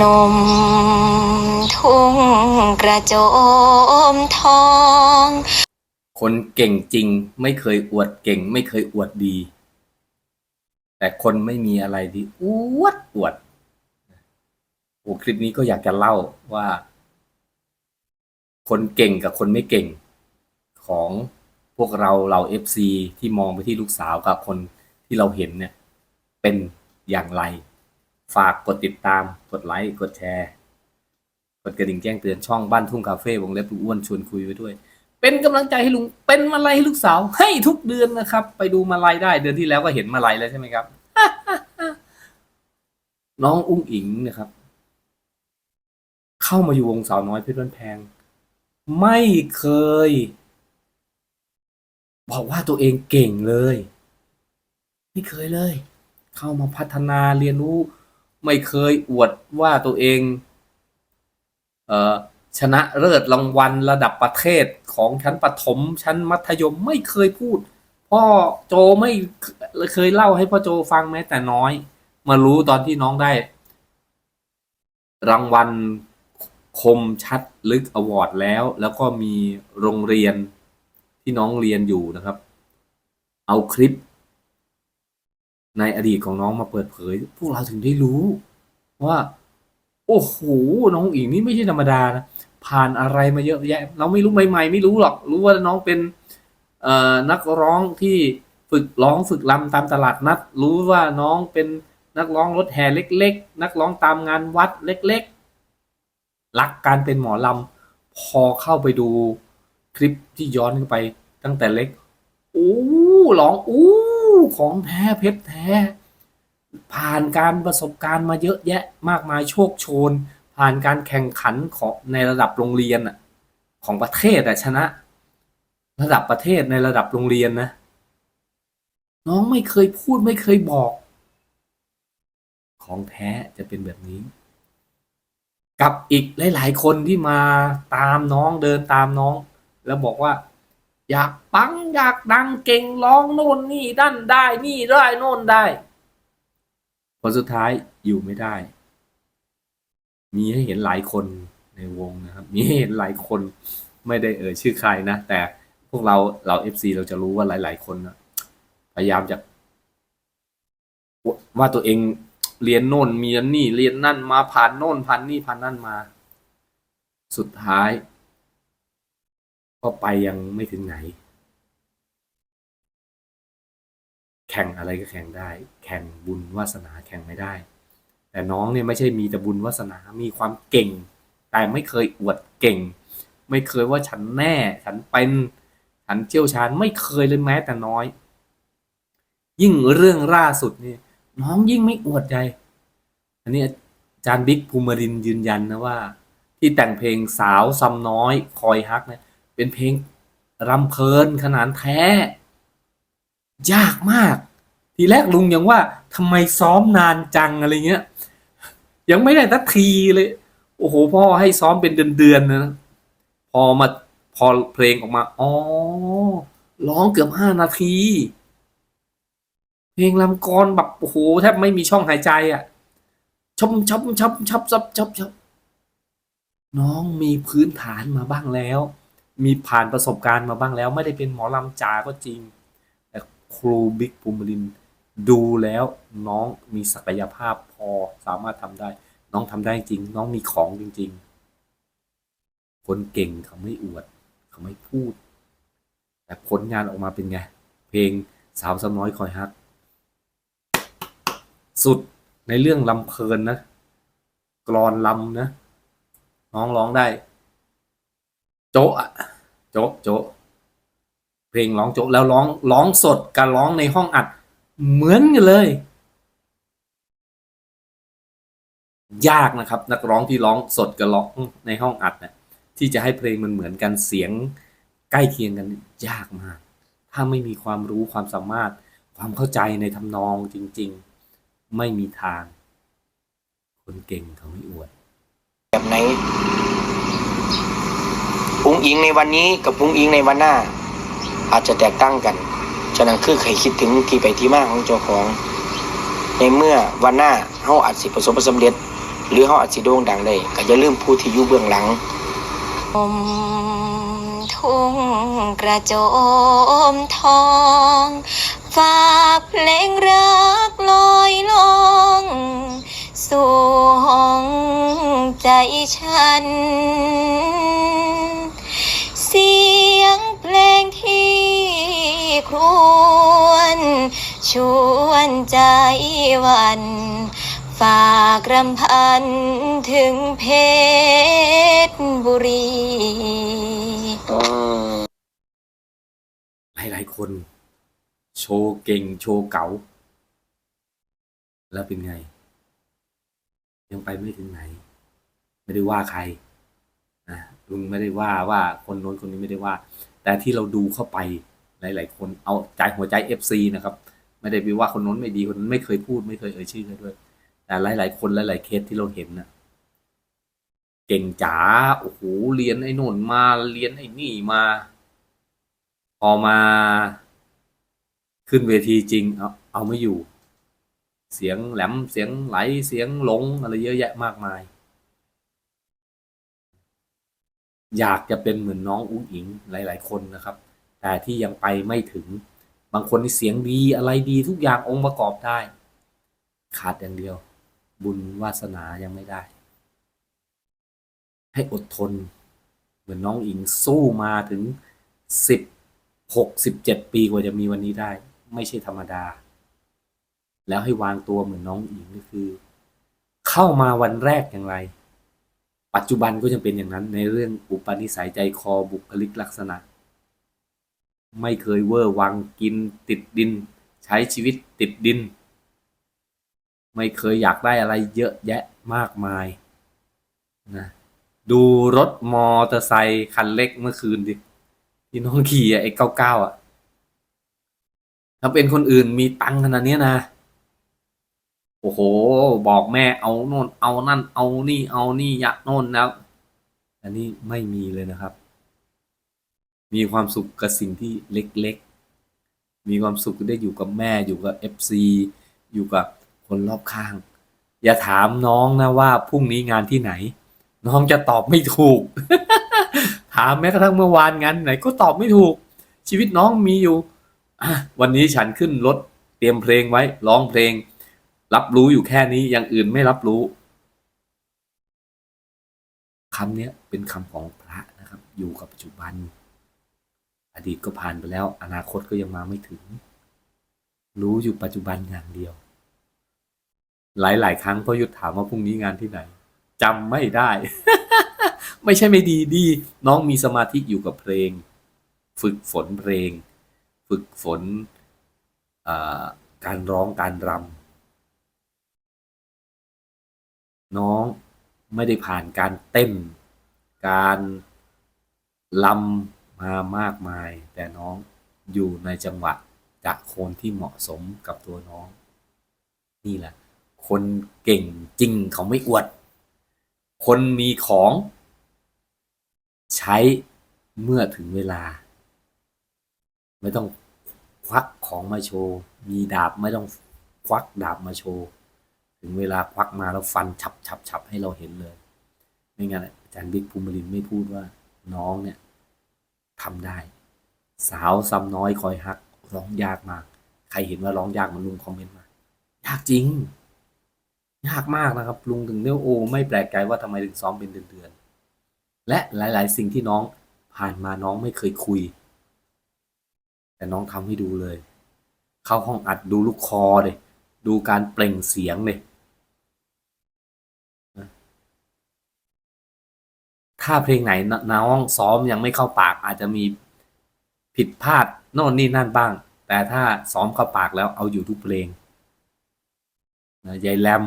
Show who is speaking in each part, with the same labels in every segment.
Speaker 1: นมทุ่งกระโจมทอง
Speaker 2: คนเก่งจริงไม่เคยอวดเก่ง ไม่เคยอวดดี แต่คนไม่มีอะไรดีอวดอวดโอ้คลิปนี้ก็อยากจะเล่าว่า คนเก่งกับคนไม่เก่ง ของพวกเราเราเอฟซีที่มองไปที่ลูกสาวกับคนที่เราเห็นเนี่ย เป็นอย่างไร ฝากกดติดตาม กดไลค์ กดแชร์ กดกระดิ่งแจ้งเตือนช่องบ้านทุ่งคาเฟ่วงเล็บลุงอ้วนชวนคุยไปด้วย เป็นกำลังใจให้ลุง เป็นมาลัยให้ลูกสาว ให้ทุกเดือนนะครับ ไปดูมาลัยได้ เดือนที่แล้วก็เห็นมาลัยแล้วใช่ไหมครับ น้องอุ้งอิงนะครับ เข้ามาอยู่วงสาวน้อยเพชรบ้านแพง ไม่เคย บอกว่าตัวเองเก่งเลย ไม่เคยเลย เข้ามาพัฒนาเรียนรู้ ไม่เคยอวดว่าตัวเองเออชนะเลิศรางวัลระดับประเทศของชั้นประถมชั้นมัธยมไม่เคยพูด พ่อโจไม่เคยเล่าให้พ่อโจฟังแม้แต่น้อย มารู้ตอนที่น้องได้ รางวัลคมชัดลึกอวอร์ดแล้ว แล้วก็มีโรงเรียนที่น้องเรียนอยู่นะครับ เอาคลิป ในอดีตของน้องมาเปิดเผย พวกเราถึงได้รู้ ว่า โอ้โหน้องอิงนี่ไม่ใช่ธรรมดานะผ่านอะไรมาเยอะแยะ เราไม่รู้ใหม่ ๆ ไม่รู้หรอก รู้ว่าน้องเป็นนักร้องที่ฝึกร้องฝึกรำตามตลาดนัด รู้ว่าน้องเป็นนักร้องรถแห่เล็ก ๆ นักร้องตามงานวัดเล็กๆรักการเป็นหมอลำพอเข้าไปดูคลิปที่ย้อนขึ้นไปตั้งแต่เล็กอู้ร้องอู้ ของแท้เพชรแท้ ผ่านการประสบการณ์มาเยอะแยะมากมายโชคโชน ผ่านการแข่งขันของในระดับโรงเรียนของประเทศอะชนะ ระดับประเทศในระดับโรงเรียนนะ น้องไม่เคยพูดไม่เคยบอก ของแท้จะเป็นแบบนี้ กับอีกหลาย ๆ คนที่มาตามน้องเดินตามน้อง แล้วบอกว่า อยากปังอยากดังเก่งร้องโน่นนี่ดันได้นี่ได้โน่นได้ผลสุดท้ายอยู่ไม่ได้ มีให้เห็นหลายคนในวงนะครับ มีให้เห็นหลายคนไม่ได้เอ่ยชื่อใครนะ แต่พวกเราเราเอฟซีเราจะรู้ว่าหลาย ๆ คนนะพยายามจะว่าตัวเองเรียนโน่นมีอันนี่เรียนนั่นมาผ่านโน่นผ่านนี่ผ่านนั่นมา สุดท้าย ก็ไปยังไม่ถึงไหน แข่งอะไรก็แข่งได้ แข่งบุญวาสนาแข่งไม่ได้ แต่น้องเนี่ยไม่ใช่มีแต่บุญวาสนา มีความเก่ง แต่ไม่เคยอวดเก่ง ไม่เคยว่าฉันแน่ ฉันเป็น ฉันเชี่ยวชาญ ไม่เคยเลยแม้แต่น้อย ยิ่งเรื่องล่าสุดนี่น้องยิ่งไม่อวดใจ อันนี้อาจารย์บิ๊กภูมิรินยืนยันนะว่า ที่แต่งเพลงสาวซ้ำน้อยคอยฮักเนี่ย เป็นเพลงรำเพลินขนาดแท้ ยากมาก ทีแรกลุงยังว่าทำไมซ้อมนานจังอะไรเงี้ย ยังไม่ได้ทักทีเลย โอ้โห พ่อให้ซ้อมเป็นเดือนๆนะ พอมาพอเพลงออกมา อ๋อ ร้องเกือบห้านาที เพลงลำกรแบบโอ้โหแทบไม่มีช่องหายใจอะชมชมชมชมชมชมชมน้องมีพื้นฐานมาบ้างแล้ว มีผ่านประสบการณ์มาบ้างแล้ว ไม่ได้เป็นหมอลำจ๋าก็จริง แต่ครูบิ๊กภูมิรินดูแล้วน้องมีศักยภาพพอสามารถทำได้ น้องทำได้จริง น้องมีของจริง ๆ คนเก่งเขาไม่อวด เขาไม่พูด แต่ผลงานออกมาเป็นไง เพลงสาวสาน้อยคอยฮัก สุดในเรื่องลำเพลินนะ กรอนลำนะ น้องร้องได้ โจ๊ะอะโจ๊ะโจ๊ะเพลงร้องโจ๊ะแล้วร้องร้องสดกับร้องในห้องอัดเหมือนกันเลย ยากนะครับ นักร้องที่ร้องสดกับร้องในห้องอัดนะที่จะให้เพลงมันเหมือนกันเสียงใกล้เคียงกันยากมาก ถ้าไม่มีความรู้ความสามารถ ความเข้าใจในทำนองจริง ๆ ไม่มีทาง คนเก่งเขาไม่อวด
Speaker 3: แบบไหน อิงในวันนี้กับอุ้งอิงในวันหน้า อาจจะแตกต่างกัน ฉะนั้นคือใครคิดถึงที่ไปที่มาของเจ้าของ ในเมื่อวันหน้าเขาอาจสิประสบความสำเร็จ หรือเขาอาจจะโด่งดังได้ก็อย่าลืมผู้ที่อยู่เบื้องหลัง
Speaker 1: มทุ่งกระโจมทองฝากเพลงรักลอยลง สู่ห้องใจฉัน ควนชวนใจวันฝากรำพันถึงเพชรบุรี
Speaker 2: หลายๆคน โชว์เก่งโชว์เก๋าแล้วเป็นไง ยังไปไม่ถึงไหน ไม่ได้ว่าใครนะลุงไม่ได้ว่าว่าคนโน้นคนนี้ไม่ได้ว่า แต่ที่เราดูเข้าไป หลาย ๆ คนเอาใจหัวใจ FC นะครับ ไม่ได้ไปว่าคนโน้นไม่ดีคนนั้นไม่เคยพูดไม่เคยเอ่ยชื่อเขาด้วย แต่หลาย ๆ คนหลาย ๆ เคสที่เราเห็นนะเก่งจ๋าโอ้โหเรียนไอ้โนนมาเรียนไอ้นี่มา พอมาขึ้นเวทีจริงเอาเอาไม่อยู่ เสียงแหลมเสียงไหลเสียงหลงอะไรเยอะแยะมากมาย อยากจะเป็นเหมือนน้องอุ้งอิงหลาย ๆ คนนะครับ แต่ที่ยังไปไม่ถึง บางคนนี่เสียงดีอะไรดีทุกอย่างองค์ประกอบได้ ขาดอย่างเดียว บุญวาสนายังไม่ได้ ให้อดทน เหมือนน้องอิงสู้มาถึงสิบหกสิบเจ็ดปีกว่าจะมีวันนี้ได้ ไม่ใช่ธรรมดา แล้วให้วางตัวเหมือนน้องอิงก็คือ เข้ามาวันแรกอย่างไรปัจจุบันก็ยังเป็นอย่างนั้นในเรื่องอุปนิสัยใจคอบุคลิกลักษณะ ไม่เคยเวอร์วังกินติดดิน ใช้ชีวิตติดดิน ไม่เคยอยากได้อะไรเยอะแยะมากมายนะดูรถมอเตอร์ไซค์คันเล็กเมื่อคืนดิที่น้องขี่อะไอ้เก้าเก้าอะถ้าเป็นคนอื่นมีตังค์ขนาดนี้นะโอ้โห บอกแม่เอาโน่นเอานั่น เอานี่เอานี่อยากโน่นแล้ว อันนี้ไม่มีเลยนะครับ มีความสุขกับสิ่งที่เล็กๆ มีความสุขได้อยู่กับแม่อยู่กับเอฟซีอยู่กับคนรอบข้าง อย่าถามน้องนะว่าพรุ่งนี้งานที่ไหน น้องจะตอบไม่ถูก ถามแม้กระทั่งเมื่อวานงานไหนก็ตอบไม่ถูก ชีวิตน้องมีอยู่วันนี้ฉันขึ้นรถเตรียมเพลงไว้ร้องเพลง รับรู้อยู่แค่นี้อย่างอื่นไม่รับรู้คำเนี้ยเป็นคำของพระนะครับ อยู่กับปัจจุบัน อดีตก็ผ่านไปแล้ว อนาคตก็ยังมาไม่ถึง รู้อยู่ปัจจุบันอย่างเดียว หลาย ๆ ครั้งพ่อยุทธถามว่าพรุ่งนี้งานที่ไหนจำไม่ได้ ไม่ใช่ไม่ดีดี น้องมีสมาธิอยู่กับเพลง ฝึกฝนเพลง ฝึกฝนการร้องการรำน้องไม่ได้ผ่านการเต้น การลำ มามากมาย แต่น้องอยู่ในจังหวะจากโคนที่เหมาะสมกับตัวน้อง นี่แหละ คนเก่งจริงเขาไม่อวด คนมีของ ใช้เมื่อถึงเวลา ไม่ต้องควักของมาโชว์ มีดาบไม่ต้องควักดาบมาโชว์ ถึงเวลาควักมาแล้วฟันฉับฉับฉับให้เราเห็นเลย ไม่งั้นอาจารย์บิ๊กภูมิลินไม่พูดว่าน้องเนี่ย ทำได้ สาวซ้ำน้อยคอยฮัก ร้องยากมาก ใครเห็นว่าร้องยากมันลุงคอมเมนต์มายากจริง ยากมากนะครับ ลุงถึงเนียโอ ไม่แปลกใจว่าทำไมถึงซ้อมเป็นเดือนๆและหลาย ๆ สิ่งที่น้องผ่านมาน้องไม่เคยคุย แต่น้องทำให้ดูเลย เข้าห้องอัดดูลูกคอเลยดูการเปล่งเสียงเลยนะ ถ้าเพลงไหนน้องซ้อมยังไม่เข้าปากอาจจะมีผิดพลาดโน่นนี่นั่นบ้าง แต่ถ้าซ้อมเข้าปากแล้วเอาอยู่ทุกเพลงนะยายแรม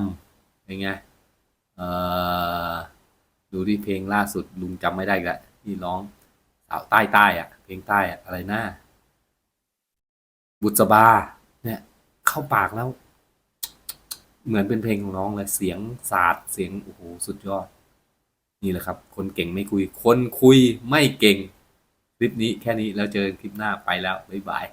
Speaker 2: เป็นไงเอ่อดูที่เพลงล่าสุดลุงจำไม่ได้ล้วที่ร้องสาวใต้ใต้อะเพลงใต้อะอะไรนะบุษบาเนี่ย เข้าปากแล้ว เหมือนเป็นเพลงของน้องเลยเสียงศาสตร์เสียงโอ้โหสุดยอด นี่แหละครับ คนเก่งไม่คุย คนคุยไม่เก่ง คลิปนี้แค่นี้แล้วเจอกันคลิปหน้าไปแล้ว บ๊ายบาย